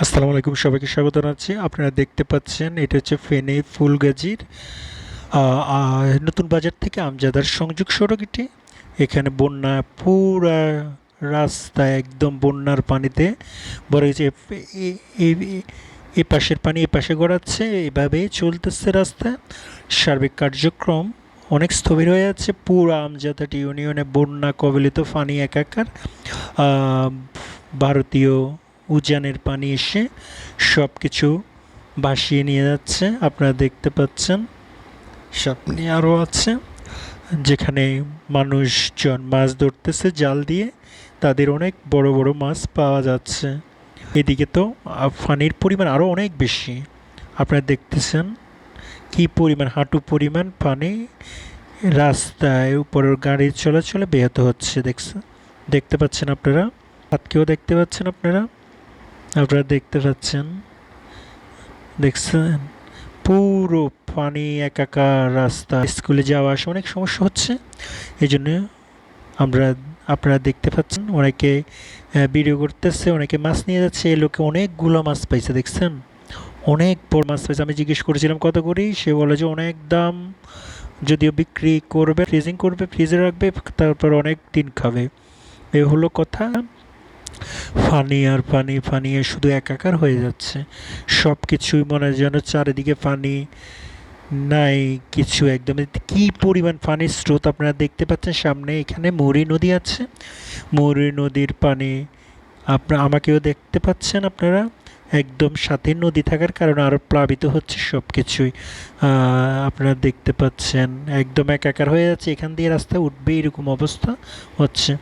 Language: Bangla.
আসসালামু আলাইকুম, সবাইকে স্বাগত জানাচ্ছি। আপনারা দেখতে পাচ্ছেন, এটা হচ্ছে ফেনে ফুলগাজীর নতুন বাজার থেকে আমজাদার সংযোগ সড়ক এটি। এখানে বন্যা পুরা রাস্তা একদম বন্যার পানিতে এ- এ- এ পাশের পানি এ পাশে গড়াচ্ছে, এভাবেই চলতেছে রাস্তা। সার্বিক কার্যক্রম অনেক স্থবির হয়ে যাচ্ছে পুরা আমজাদাটি ইউনিয়নে বন্যা কবলিত ফানি একাকার ভারতীয় উজানের পানি এসে সব কিছু ভাসিয়ে নিয়ে যাচ্ছে। আপনারা দেখতে পাচ্ছেন সামনে আরও আছে, যেখানে মানুষজন মাছ ধরতেছে জাল দিয়ে। তাদের অনেক বড় বড় মাছ পাওয়া যাচ্ছে। এদিকে তো পানির পরিমাণ আরও অনেক বেশি। আপনারা দেখতেছেন কি পরিমাণ, হাঁটু পরিমাণ, পানি, রাস্তায় উপরের গাড়ি চলাচলে ব্যাহত হচ্ছে দেখছেন দেখতে পাচ্ছেন আপনারা? হাতকেও দেখতে পাচ্ছেন আপনারা? আপনারা দেখতে পাচ্ছেন, দেখছেন? পুরো পানি একাকার রাস্তা। স্কুলে যাওয়া আসা অনেক সমস্যা হচ্ছে। এই জন্য আমরা, আপনারা দেখতে পাচ্ছেন, অনেকে ভিডিও করতেছে, অনেকে মাছ নিয়ে যাচ্ছে। এই লোকে অনেকগুলো মাছ পাইছে, দেখছেন? অনেক বড় মাছ পাইছে। আমি জিজ্ঞেস করেছিলাম, কত করি? সে বলে যে, অনেক দাম। যদিও বিক্রি করবে ফ্রিজিং করবে ফ্রিজে রাখবে, তারপর অনেক দিন খাবে। এ হলো কথা। পানি আর পানি এ শুধু একাকার হয়ে যাচ্ছে। সব কিছুই মনে হয় যেন চারিদিকে পানি নাই কিছু একদম। কি পরিমাণ পানির স্রোত আপনারা দেখতে পাচ্ছেন সামনে? এখানে মৌরি নদী আছে। মৌরি নদীর পানি আপনারা আমাকেও দেখতে পাচ্ছেন আপনারা? একদম সাথে নদী থাকার কারণে আরও প্লাবিত হচ্ছে সব কিছুই আপনারা দেখতে পাচ্ছেন। একদম একাকার হয়ে যাচ্ছে। এখান দিয়ে রাস্তা উঠবে এরকম অবস্থা হচ্ছে।